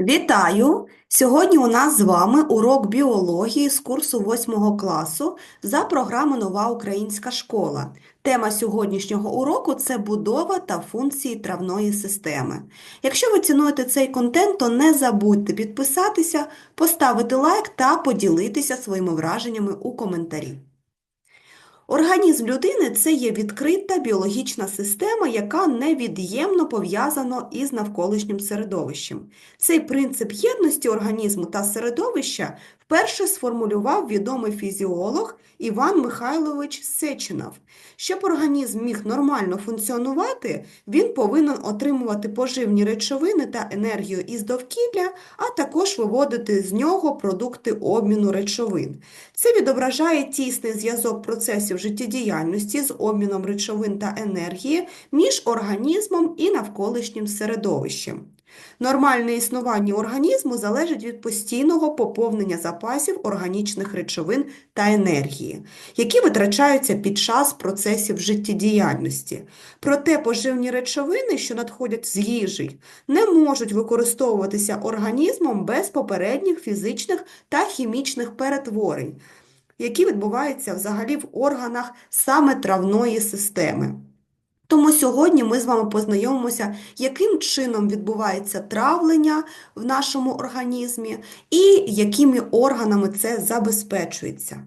Вітаю! Сьогодні у нас з вами урок біології з курсу 8 класу за програмою Нова українська школа. Тема сьогоднішнього уроку це будова та функції травної системи. Якщо ви цінуєте цей контент, то не забудьте підписатися, поставити лайк та поділитися своїми враженнями у коментарі. Організм людини це є відкрита біологічна система, яка невід'ємно пов'язана із навколишнім середовищем. Цей принцип єдності організму та середовища вперше сформулював відомий фізіолог Іван Михайлович Сеченов. Щоб організм міг нормально функціонувати, він повинен отримувати поживні речовини та енергію із довкілля, а також виводити з нього продукти обміну речовин. Це відображає тісний зв'язок процесів життєдіяльності з обміном речовин та енергії між організмом і навколишнім середовищем. Нормальне існування організму залежить від постійного поповнення запасів органічних речовин та енергії, які витрачаються під час процесів життєдіяльності. Проте поживні речовини, що надходять з їжі, не можуть використовуватися організмом без попередніх фізичних та хімічних перетворень, які відбуваються взагалі в органах саме травної системи. Тому сьогодні ми з вами познайомимося, яким чином відбувається травлення в нашому організмі і якими органами це забезпечується.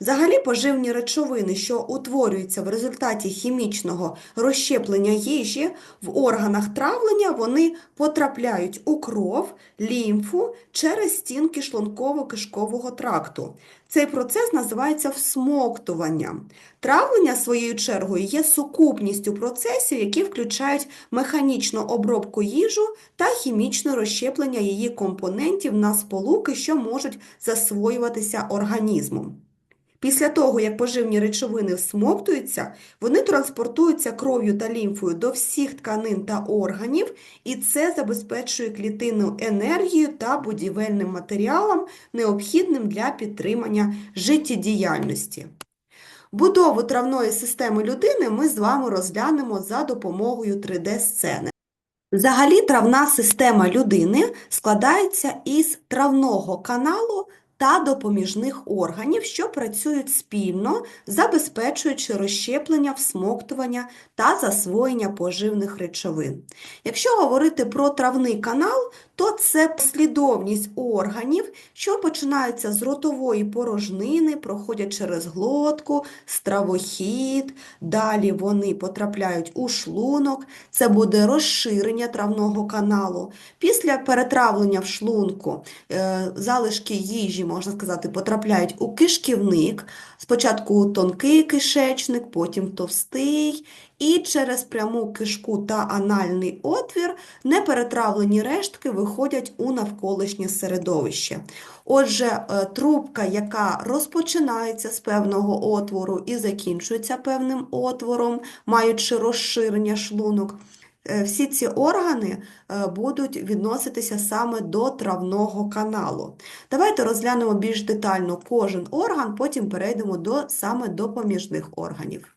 Взагалі поживні речовини, що утворюються в результаті хімічного розщеплення їжі в органах травлення, вони потрапляють у кров, лімфу через стінки шлунково-кишкового тракту. Цей процес називається всмоктуванням. Травлення, своєю чергою, є сукупністю процесів, які включають механічну обробку їжу та хімічне розщеплення її компонентів на сполуки, що можуть засвоюватися організмом. Після того, як поживні речовини всмоктуються, вони транспортуються кров'ю та лімфою до всіх тканин та органів, і це забезпечує клітинну енергію та будівельним матеріалом, необхідним для підтримання життєдіяльності. Будову травної системи людини ми з вами розглянемо за допомогою 3D-сцени. Взагалі, травна система людини складається із травного каналу та допоміжних органів, що працюють спільно, забезпечуючи розщеплення, всмоктування та засвоєння поживних речовин. Якщо говорити про травний канал, то це послідовність органів, що починаються з ротової порожнини, проходять через глотку, стравохід, далі вони потрапляють у шлунок, це буде розширення травного каналу. Після перетравлення в шлунку е, залишки їжі, можна сказати, потрапляють у кишківник, спочатку тонкий кишечник, потім товстий, і через пряму кишку та анальний отвір неперетравлені рештки виходять у навколишнє середовище. Отже, е, трубка, яка розпочинається з певного отвору і закінчується певним отвором, маючи розширення шлунок, всі ці органи е, будуть відноситися саме до травного каналу. Давайте розглянемо більш детально кожен орган, потім перейдемо до саме допоміжних органів.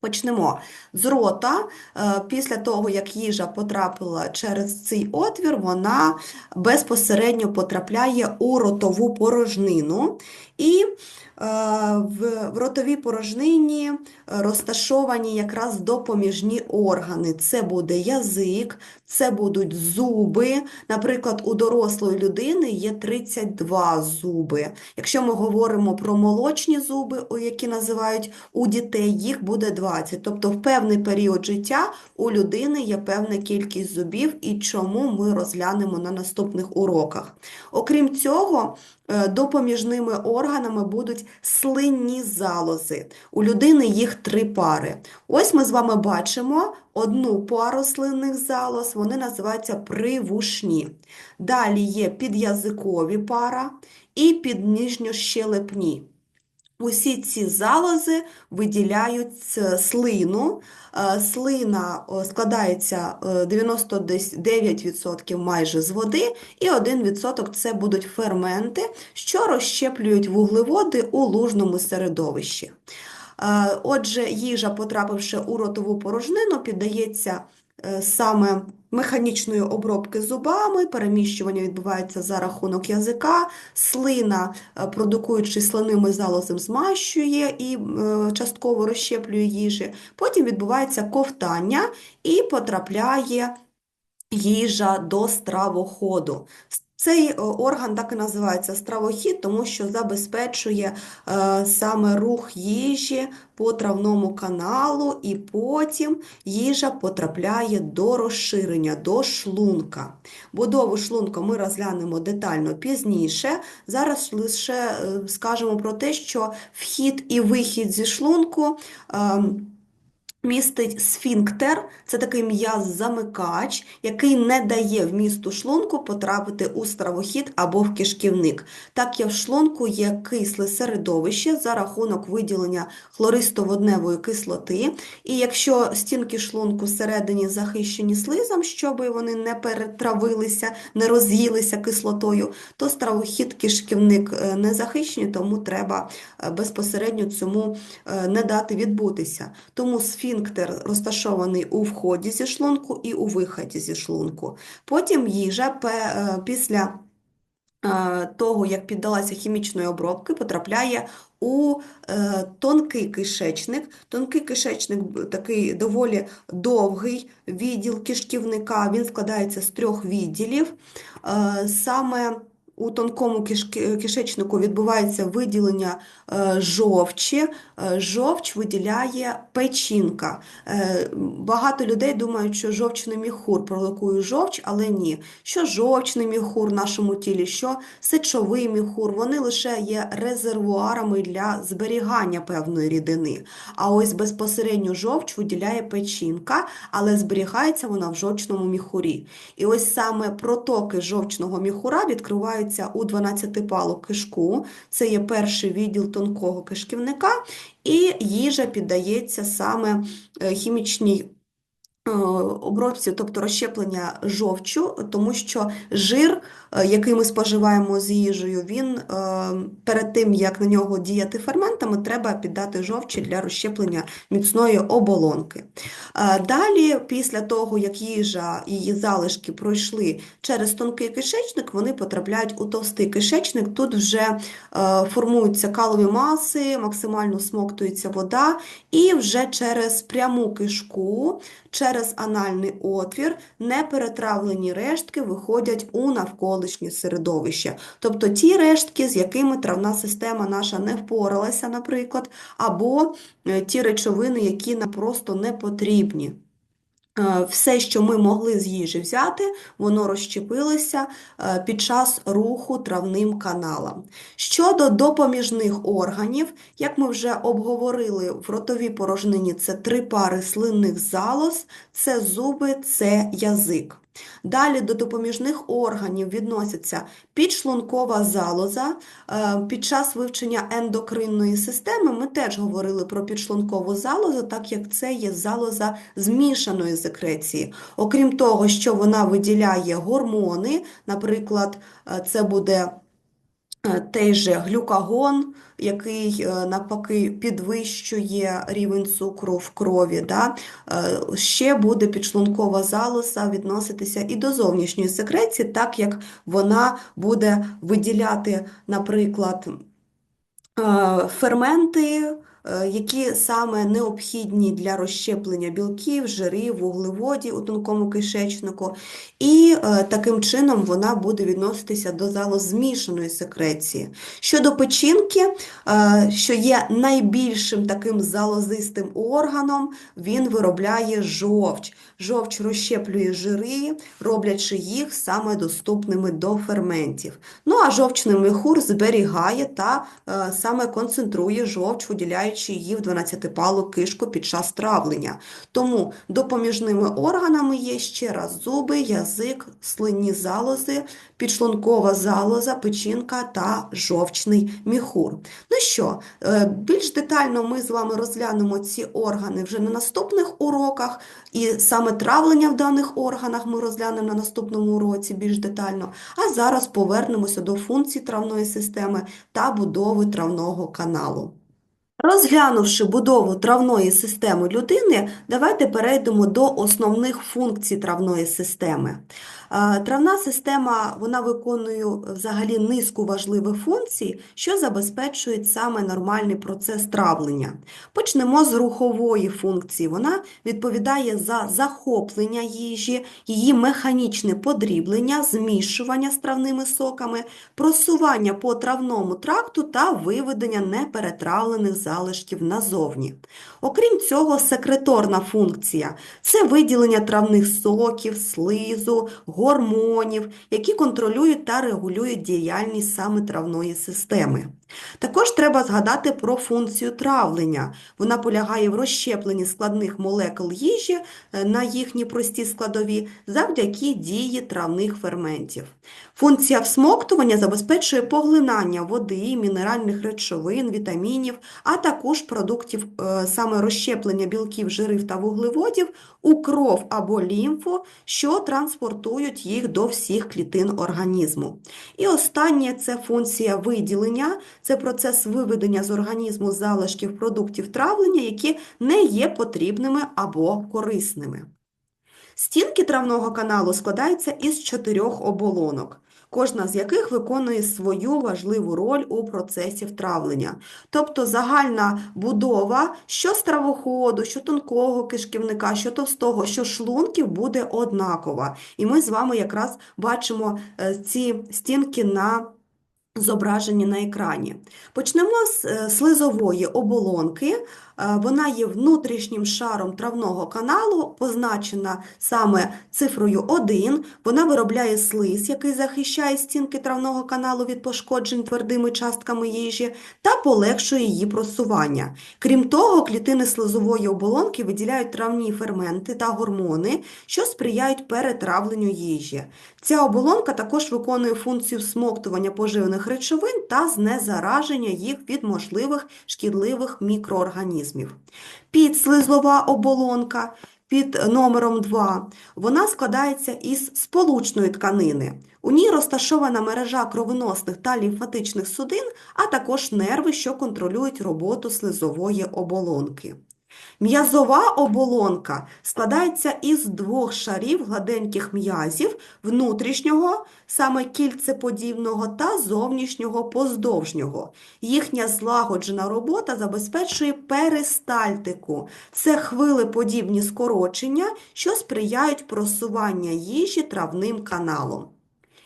Почнемо з рота. Е, Після того, як їжа потрапила через цей отвір, вона безпосередньо потрапляє у ротову порожнину. І е, в в ротовій порожнині е, розташовані якраз допоміжні органи. Це буде язик, це будуть зуби. Наприклад, у дорослої людини є 32 зуби. Якщо ми говоримо про молочні зуби, які називають у дітей, їх буде 20. Тобто в певний період життя у людини є певна кількість зубів, і чому ми розглянемо на наступних уроках. Окрім цього, е, допоміжними органами будуть слинні залози. У людини їх три пари. Ось ми з вами бачимо одну пару слинних залоз, вони називаються привушні. Далі є підязикові пара і підніжньощелепні. Усі ці залози виділяють е, слину. Е, Слина складається е, 99% майже з води, і 1% це будуть ферменти, що розщеплюють вуглеводи у лужному середовищі. Е, Отже, їжа, потрапивши у ротову порожнину, піддається е, саме механічної обробки зубами, переміщування відбувається за рахунок язика, слина, е, продукуючи слиними залозом, змащує і е, частково розщеплює їжі. Потім відбувається ковтання і потрапляє їжа до стравоходу. Цей е, орган так і називається стравохід, тому що забезпечує е, саме рух їжі по травному каналу, і потім їжа потрапляє до розширення, до шлунка. Будову шлунка ми розглянемо детально пізніше. Зараз лише е, скажемо про те, що вхід і вихід зі шлунку. Е, Містить сфінктер, це такий м'яз-замикач, який не дає вмісту шлунку потрапити у стравохід або в кишківник. Так як в шлунку є кисле середовище за рахунок виділення хлористо-водневої кислоти. І якщо стінки шлунку всередині захищені слизом, щоб вони не перетравилися, не роз'їлися кислотою, то стравохід кишківник е, не захищений, тому треба е, безпосередньо цьому е, не дати відбутися. Тому сфінктер розташований у вході зі шлунку і у виході зі шлунку. Потім їжа е, після е, того, як піддалася хімічної обробки, потрапляє у е, тонкий кишечник. Тонкий кишечник такий доволі довгий відділ кишківника, він складається з трьох відділів. Саме у тонкому кишечнику відбувається виділення е, жовчі. Е, Жовч виділяє печінка. Е, Багато людей думають, що жовчний міхур провокує жовч, але ні. Що жовчний міхур в нашому тілі, що сечовий міхур, вони лише є резервуарами для зберігання певної рідини. А ось безпосередньо жовч виділяє печінка, але зберігається вона в жовчному міхурі. І ось саме протоки жовчного міхура відкриваються у 12-палу кишку, це є перший відділ тонкого кишківника, і їжа піддається саме е, хімічній обробці, тобто розщеплення жовчу, тому що жир, е, який ми споживаємо з їжею, він е, перед тим, як на нього діяти ферментами, треба піддати жовчі для розщеплення міцної оболонки. Е, Далі, після того, як їжа і її залишки пройшли через тонкий кишечник, вони потрапляють у товстий кишечник. Тут вже е, формуються калові маси, максимально смоктується вода, і вже через пряму кишку, через анальний отвір, неперетравлені рештки виходять у навколишнє середовище. Тобто ті рештки, з якими травна система наша не впоралася, наприклад, або е, ті речовини, які нам просто не потрібні. Е, Все, що ми могли з їжі взяти, воно розщепилося е, під час руху травним каналом. Щодо допоміжних органів, як ми вже обговорили, в ротовій порожнині це три пари слинних залоз, це зуби, це язик. Далі до допоміжних органів відносяться підшлункова залоза. Е, Під час вивчення ендокринної системи ми теж говорили про підшлункову залозу, так як це є залоза змішаної секреції. Окрім того, що вона виділяє гормони, наприклад, е, це буде той же глюкагон, який е, навпаки підвищує рівень цукру в крові. Да? Е, Ще буде підшлункова залоза відноситися і до зовнішньої секреції, так як вона буде виділяти, наприклад, е, ферменти, е, які саме необхідні для розщеплення білків, жирів, вуглеводів у тонкому кишечнику, і е, таким чином вона буде відноситися до залоз змішаної секреції. Щодо печінки, е, що є найбільшим таким залозистим органом, він виробляє жовч. Жовч розщеплює жири, роблячи їх саме доступними до ферментів. Ну а жовчний міхур зберігає та е, саме концентрує жовч, виділяючи її в 12-палу кишку під час травлення. Тому допоміжними органами є ще раз зуби, язик, слинні залози, підшлункова залоза, печінка та жовчний міхур. Ну що, е, більш детально ми з вами розглянемо ці органи вже на наступних уроках, і саме травлення в даних органах ми розглянемо на наступному уроці більш детально. А зараз повернемося до функцій травної системи та будови травного каналу. Розглянувши будову травної системи людини, давайте перейдемо до основних функцій травної системи. Е, Травна система вона виконує взагалі низку важливих функцій, що забезпечують саме нормальний процес травлення. Почнемо з рухової функції. Вона відповідає за захоплення їжі, її механічне подріблення, змішування з травними соками, просування по травному тракту та виведення неперетравлених залишків назовні. Окрім цього, секреторна функція це виділення травних соків, слизу, гормонів, які контролюють та регулюють діяльність саме травної системи. Також треба згадати про функцію травлення. Вона полягає в розщепленні складних молекул їжі е, на їхні прості складові завдяки дії травних ферментів. Функція всмоктування забезпечує поглинання води, мінеральних речовин, вітамінів, а також продуктів е, саме розщеплення білків, жирів та вуглеводів у кров або лімфу, що транспортують їх до всіх клітин організму. І останнє це функція виділення, це процес виведення з організму залишків продуктів травлення, які не є потрібними або корисними. Стінки травного каналу складаються із чотирьох оболонок, кожна з яких виконує свою важливу роль у процесі втравлення. Тобто загальна будова що стравоходу, що тонкого кишківника, що товстого, що шлунків буде однакова. І ми з вами якраз бачимо е, ці стінки на зображені на екрані. Почнемо з е, слизової оболонки. Е, Вона є внутрішнім шаром травного каналу, позначена саме цифрою 1. Вона виробляє слиз, який захищає стінки травного каналу від пошкоджень твердими частками їжі та полегшує її просування. Крім того, клітини слизової оболонки виділяють травні ферменти та гормони, що сприяють перетравленню їжі. Ця оболонка також виконує функцію всмоктування поживних речовин та знезараження їх від можливих шкідливих мікроорганізмів. Підслизова оболонка під номером 2 вона складається із сполучної тканини. У ній розташована мережа кровоносних та лімфатичних судин, а також нерви, що контролюють роботу слизової оболонки. М'язова оболонка складається із двох шарів гладеньких м'язів внутрішнього, саме кільцеподібного, та зовнішнього поздовжнього. Їхня злагоджена робота забезпечує перистальтику. Це хвилеподібні скорочення, що сприяють просування їжі травним каналом.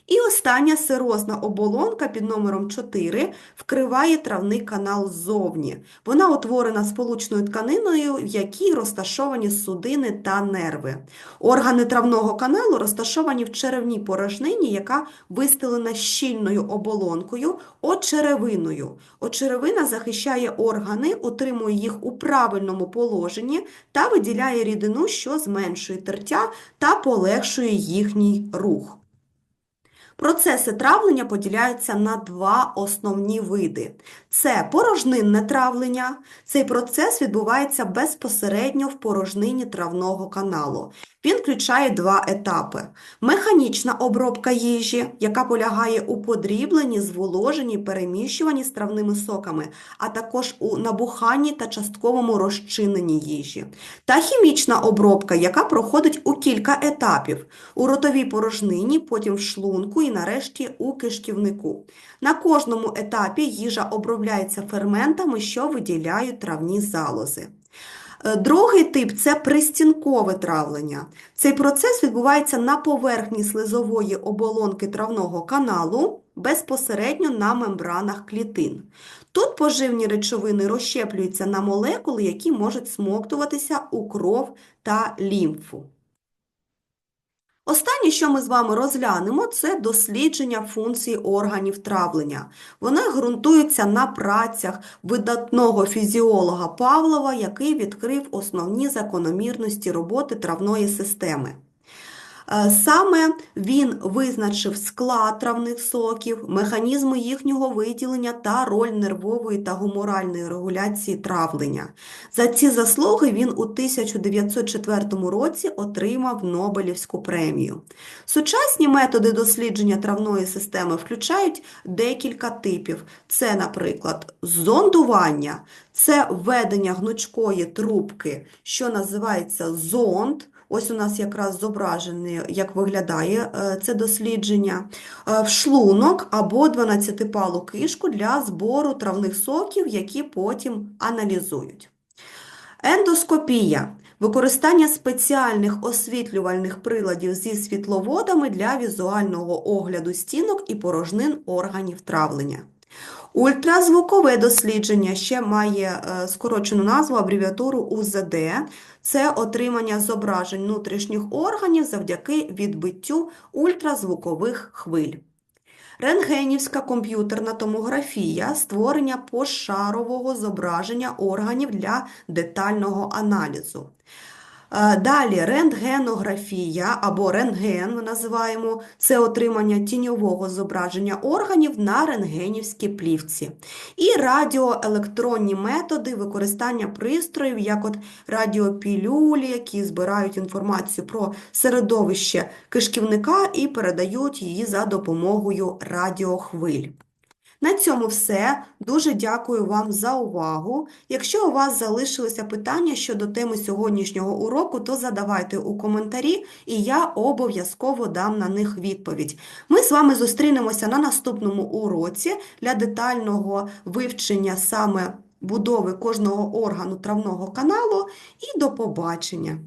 І остання сирозна оболонка під номером 4 вкриває травний канал ззовні. Вона утворена сполучною тканиною, в якій розташовані судини та нерви. Органи травного каналу розташовані в черевній порожнині, яка вистелена щільною оболонкою, очеревиною. Очеревина захищає органи, утримує їх у правильному положенні та виділяє рідину, що зменшує тертя та полегшує їхній рух. Процеси травлення поділяються на два основні види. Це порожнинне травлення. Цей процес відбувається безпосередньо в порожнині травного каналу. Він включає два етапи: механічна обробка їжі, яка полягає у подрібленні, зволоженні, переміщуванні з травними соками, а також у набуханні та частковому розчиненні їжі. Та хімічна обробка, яка проходить у кілька етапів: у ротовій порожнині, потім в шлунку і нарешті у кишківнику. На кожному етапі їжа обробляється ферментами, що виділяють травні залози. Е, Другий тип це пристінкове травлення. Цей процес відбувається на поверхні слизової оболонки травного каналу безпосередньо на мембранах клітин. Тут поживні речовини розщеплюються на молекули, які можуть смоктуватися у кров та лімфу. Останнє, що ми з вами розглянемо, це дослідження функцій органів травлення. Вони ґрунтуються на працях видатного фізіолога Павлова, який відкрив основні закономірності роботи травної системи. Е, Саме він визначив склад травних соків, механізми їхнього виділення та роль нервової та гуморальної регуляції травлення. За ці заслуги він у 1904 році отримав Нобелівську премію. Сучасні методи дослідження травної системи включають декілька типів. Це, наприклад, зондування, це введення гнучкої трубки, що називається зонд. Ось у нас якраз зображений, як виглядає е, це дослідження, Е, в шлунок або 12-палу кишку для збору травних соків, які потім аналізують. Ендоскопія використання спеціальних освітлювальних приладів зі світловодами для візуального огляду стінок і порожнин органів травлення. Ультразвукове дослідження ще має е, скорочену назву абревіатуру УЗД. Це отримання зображень внутрішніх органів завдяки відбиттю ультразвукових хвиль. Рентгенівська комп'ютерна томографія – створення пошарового зображення органів для детального аналізу. Е, Далі рентгенографія або рентген ми називаємо це отримання тіньового зображення органів на рентгенівській плівці. І радіоелектронні методи використання пристроїв, як от радіопілюлі, які збирають інформацію про середовище кишківника і передають її за допомогою радіохвиль. На цьому все. Дуже дякую вам за увагу. Якщо у вас залишилися питання щодо теми сьогоднішнього уроку, то задавайте у коментарі, і я обов'язково дам на них відповідь. Ми з вами зустрінемося на наступному уроці для детального вивчення саме будови кожного органу травного каналу. І до побачення!